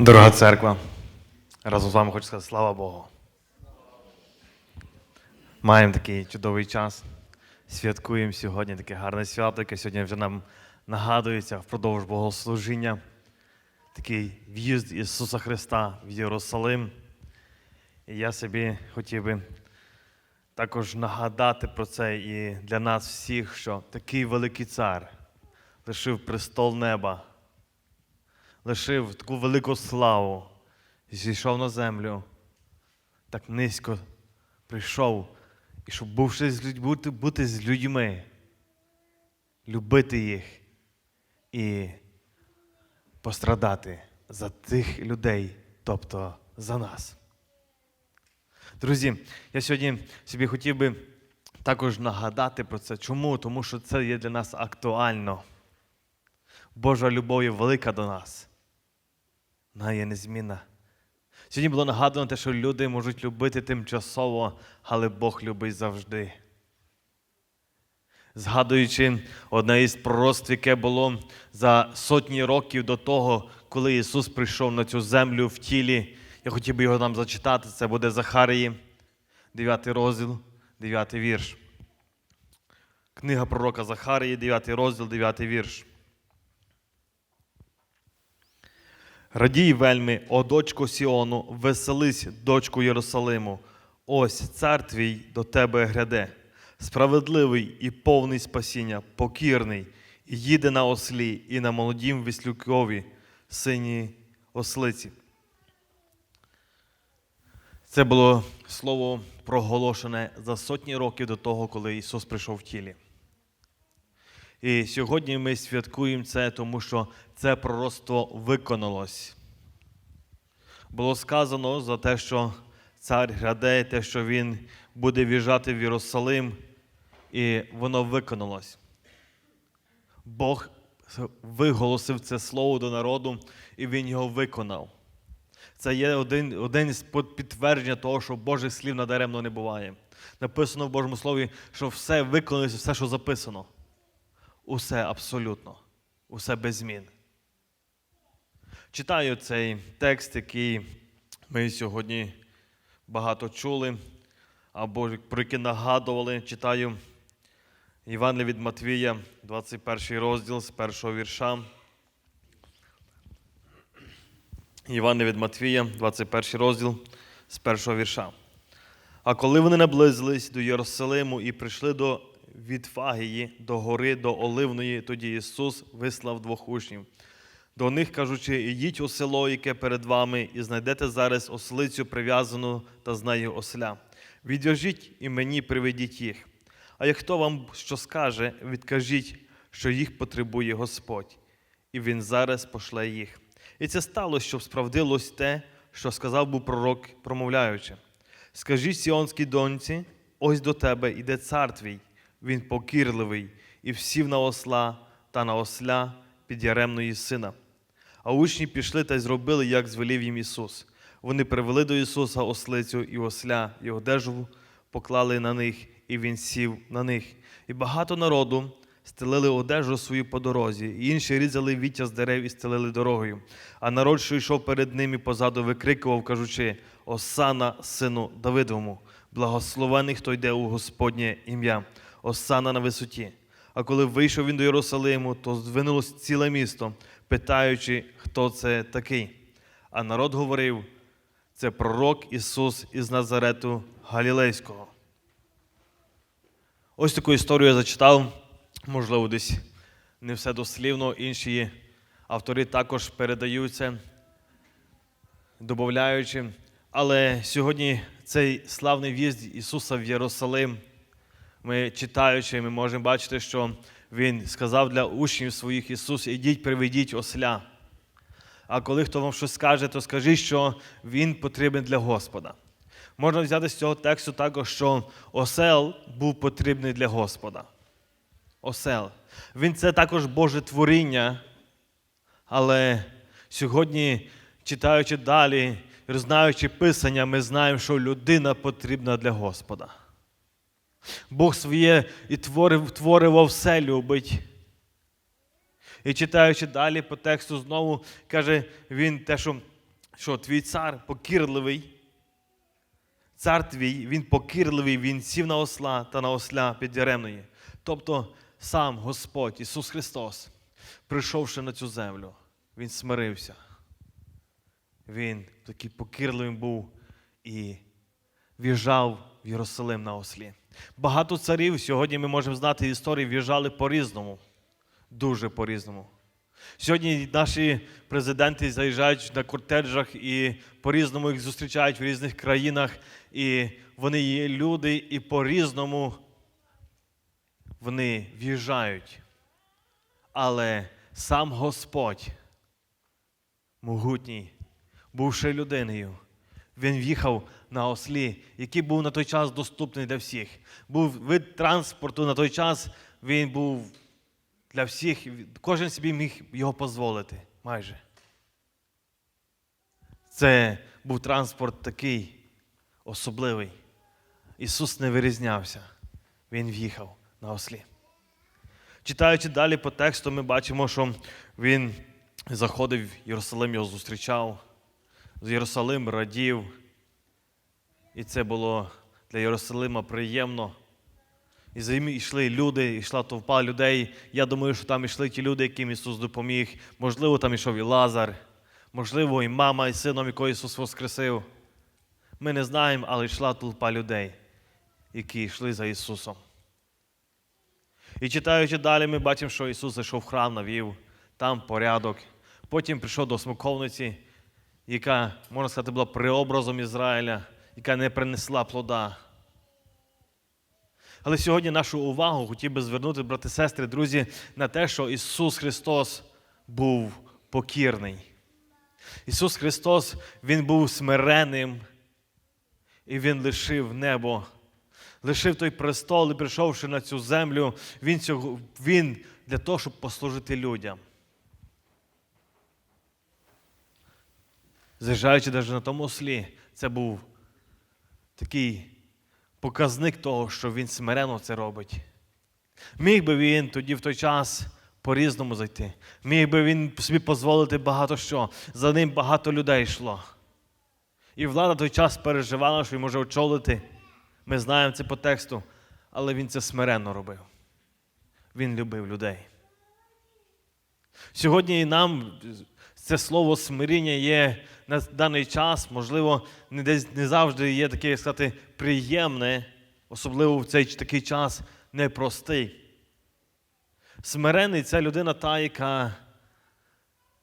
Дорога церква, разом з вами хочу сказати слава Богу. Маємо такий чудовий час. Святкуємо сьогодні таке гарне свято, яке сьогодні вже нам нагадується впродовж богослужіння. Такий в'їзд Ісуса Христа в Єрусалим. І я собі хотів би також нагадати про це і для нас всіх, що такий великий цар лишив престол неба лишив таку велику славу, зійшов на землю, так низько прийшов, і щоб бувши з людь- бути, бути з людьми, любити їх і пострадати за тих людей, тобто за нас. Друзі, я сьогодні собі хотів би також нагадати про це. Чому? Тому що це є для нас актуально. Божа любов є велика до нас. Вона є незмінна. Сьогодні було нагадано те, що люди можуть любити тимчасово, але Бог любить завжди. Згадуючи одне із пророцтв, яке було за сотні років до того, коли Ісус прийшов на цю землю в тілі, я хотів би його нам зачитати. Це буде Захарії, 9 розділ, 9 вірш. Книга пророка Захарії, 9 розділ, 9 вірш. Радій вельми, о дочко Сіону, веселись, дочку Єрусалиму. Ось цар твій до тебе гряде, справедливий і повний спасіння, покірний, і їде на ослі, і на молодім віслюкові, синій ослиці. Це було слово проголошене за сотні років до того, коли Ісус прийшов в тілі. І сьогодні ми святкуємо це, тому що це пророцтво виконалось. Було сказано за те, що цар граде, те, що він буде в'їжджати в Єрусалим, і воно виконалось. Бог виголосив це слово до народу, і він його виконав. Це є один, один з підтвердження того, що Божих слів надаремно не буває. Написано в Божому Слові, що все виконалося, все, що записано. Усе абсолютно, усе без змін. Читаю цей текст, який ми сьогодні багато чули, або про який нагадували. Читаю Іван від Матвія, 21 розділ з першого вірша. Іван від Матвія, 21 розділ з першого вірша. А коли вони наблизились до Єрусалиму і прийшли до Вітфагії, до гори, до Оливної, тоді Ісус вислав двох учнів. До них кажучи, ідіть у село, яке перед вами, і знайдете зараз ослицю прив'язану та з нею осля. Відв'яжіть і мені приведіть їх. А як хто вам що скаже, відкажіть, що їх потребує Господь, і він зараз пошле їх. І це сталося, щоб справдилось те, що сказав був пророк, промовляючи. Скажіть сіонській доньці, ось до тебе іде цар твій, він покірливий, і всів на осла та на осля під яремної сина. А учні пішли та й зробили, як звелів їм Ісус. Вони привели до Ісуса ослицю і осля, і одежу поклали на них, і він сів на них. І багато народу стелили одежу свою по дорозі, і інші різали віття з дерев і стелили дорогою. А народ, що йшов перед ними позаду, викрикував, кажучи: Осана, сину Давидовому, благословений, хто йде у Господнє ім'я, Осана на висоті. А коли вийшов він до Єрусалиму, то здвинулось ціле місто, питаючи, хто це такий. А народ говорив: це пророк Ісус із Назарету Галілейського. Ось таку історію я зачитав, можливо, десь не все дослівно, інші автори також передаються, додаючи. Але сьогодні цей славний в'їзд Ісуса в Єрусалим, ми читаючи, ми можемо бачити, що Він сказав для учнів своїх Ісус, ідіть, приведіть осля. А коли хто вам щось скаже, то скажіть, що Він потрібен для Господа. Можна взяти з цього тексту також, що осел був потрібний для Господа. Осел. Він це також Боже творіння. Але сьогодні, читаючи далі, знаючи Писання, ми знаємо, що людина потрібна для Господа. Бог своє і творив, творив все любить. І читаючи далі по тексту, знову каже він те, що що твій цар покірливий. Цар твій, він покірливий, він сів на осла та на осля підяремної. Тобто сам Господь Ісус Христос, прийшовши на цю землю, Він смирився. Він такий покірливим був і в'їжджав в Єрусалим на ослі. Багато царів сьогодні ми можемо знати історії, в'їжджали по-різному, дуже по-різному. Сьогодні наші президенти заїжджають на кортеджах і по-різному їх зустрічають в різних країнах, і вони є люди, і по-різному вони в'їжджають. Але сам Господь, могутній, бувши людиною, він в'їхав на ослі, який був на той час доступний для всіх. Був вид транспорту на той час, він був для всіх, кожен собі міг його дозволити майже. Це був транспорт такий особливий. Ісус не вирізнявся, Він в'їхав на ослі. Читаючи далі по тексту, ми бачимо, що Він заходив в Єрусалим, його зустрічав, з Єрусалим радів. І це було для Єрусалима приємно. І за ним йшли люди, йшла товпа людей. Я думаю, що там йшли ті люди, яким Ісус допоміг. Можливо, там йшов і Лазар, можливо, і мама, і сином, якого Ісус воскресив. Ми не знаємо, але йшла толпа людей, які йшли за Ісусом. І читаючи далі, ми бачимо, що Ісус зайшов в храм, навів, там порядок. Потім прийшов до смоковниці, яка, можна сказати, була преобразом Ізраїля, яка не принесла плода. Але сьогодні нашу увагу хотів би звернути, брати, сестри, друзі, на те, що Ісус Христос був покірний. Ісус Христос, Він був смиренним, і Він лишив небо, лишив той престол і прийшовши на цю землю, Він, цього, він для того, щоб послужити людям. Заїжджаючи навіть на тому ослі, це був такий показник того, що він смиренно це робить. Міг би він тоді в той час по-різному зайти. Міг би він собі дозволити багато що. За ним багато людей йшло. І влада той час переживала, що він може очолити. Ми знаємо це по тексту, але він це смиренно робив. Він любив людей. Сьогодні нам це слово смиріння є на даний час, можливо, не десь не завжди є таке, як сказати, приємне, особливо в цей такий час непростий. Смирений це людина та, яка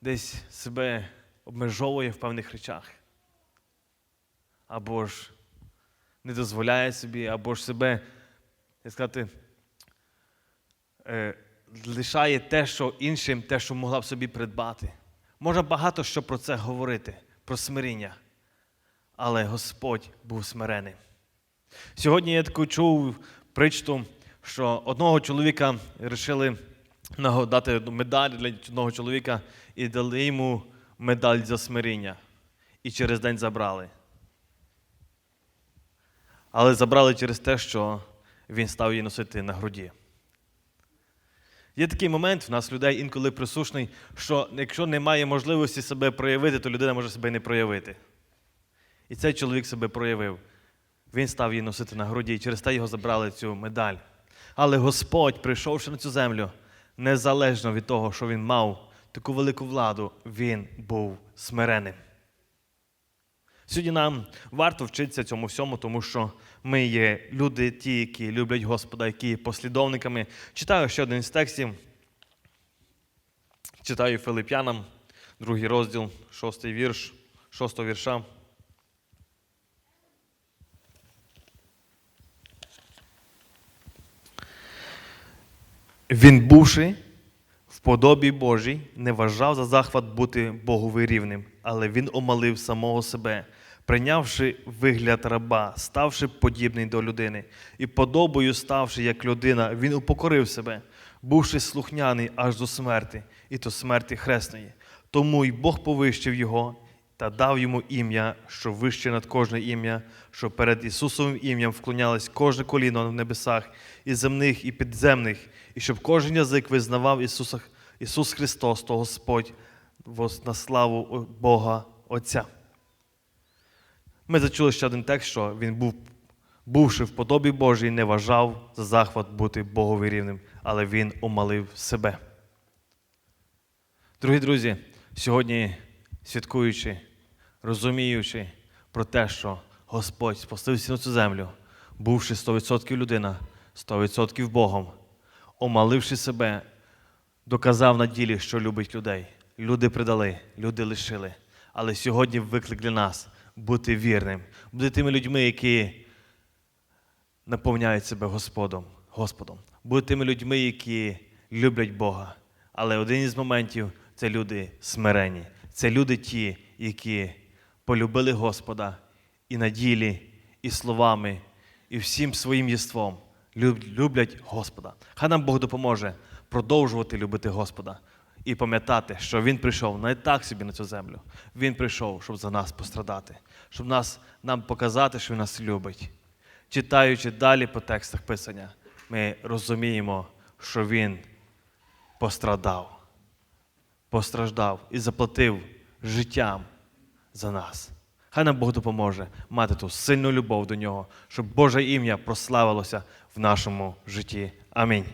десь себе обмежовує в певних речах. Або ж не дозволяє собі, або ж себе, як сказати, е, лишає те, що іншим, те, що могла б собі придбати. Можна багато що про це говорити, про смиріння. Але Господь був смиреним. Сьогодні я таку чув причту, що одного чоловіка вирішили дати медаль для одного чоловіка і дали йому медаль за смиріння. І через день забрали. Але забрали через те, що він став її носити на груді. Є такий момент в нас людей інколи присушний, що якщо немає можливості себе проявити, то людина може себе не проявити. І цей чоловік себе проявив. Він став її носити на груді, і через те його забрали цю медаль. Але Господь, прийшовши на цю землю, незалежно від того, що він мав таку велику владу, він був смиреним. Сьогодні нам варто вчитися цьому всьому, тому що ми є люди, ті, які люблять Господа, які є послідовниками. Читаю ще один з текстів. Читаю Филип'янам, другий розділ, шостий вірш, шостого вірша. Він, бувши в подобі Божій, не вважав за захват бути Богові рівним, але він омалив самого себе, прийнявши вигляд раба, ставши подібний до людини, і подобою ставши як людина, він упокорив себе, бувши слухняний аж до смерти, і до смерті хресної. Тому й Бог повищив його та дав йому ім'я, що вище над кожне ім'я, що перед Ісусовим ім'ям вклонялось кожне коліно в небесах, і земних, і підземних, і щоб кожен язик визнавав Ісуса, Ісус Христос, то Господь, на славу Бога Отця. Ми зачули ще один текст, що він був, бувши в подобі Божій, не вважав за захват бути Богові рівним, але він умалив себе. Дорогі друзі, сьогодні святкуючи, розуміючи про те, що Господь спустився на цю землю, бувши 100% людина, 100% Богом, омаливши себе, доказав на ділі, що любить людей. Люди придали, люди лишили. Але сьогодні виклик для нас бути вірним, бути тими людьми, які наповняють себе Господом, Господом. Бути тими людьми, які люблять Бога. Але один із моментів це люди смирені. Це люди ті, які полюбили Господа і на ділі, і словами, і всім своїм єством люблять Господа. Хай нам Бог допоможе продовжувати любити Господа і пам'ятати, що Він прийшов не так собі на цю землю. Він прийшов, щоб за нас пострадати, щоб нас, нам показати, що Він нас любить. Читаючи далі по текстах Писання, ми розуміємо, що Він пострадав, постраждав і заплатив життям за нас. Хай нам Бог допоможе мати ту сильну любов до нього, щоб Боже ім'я прославилося в нашому житті. Амінь.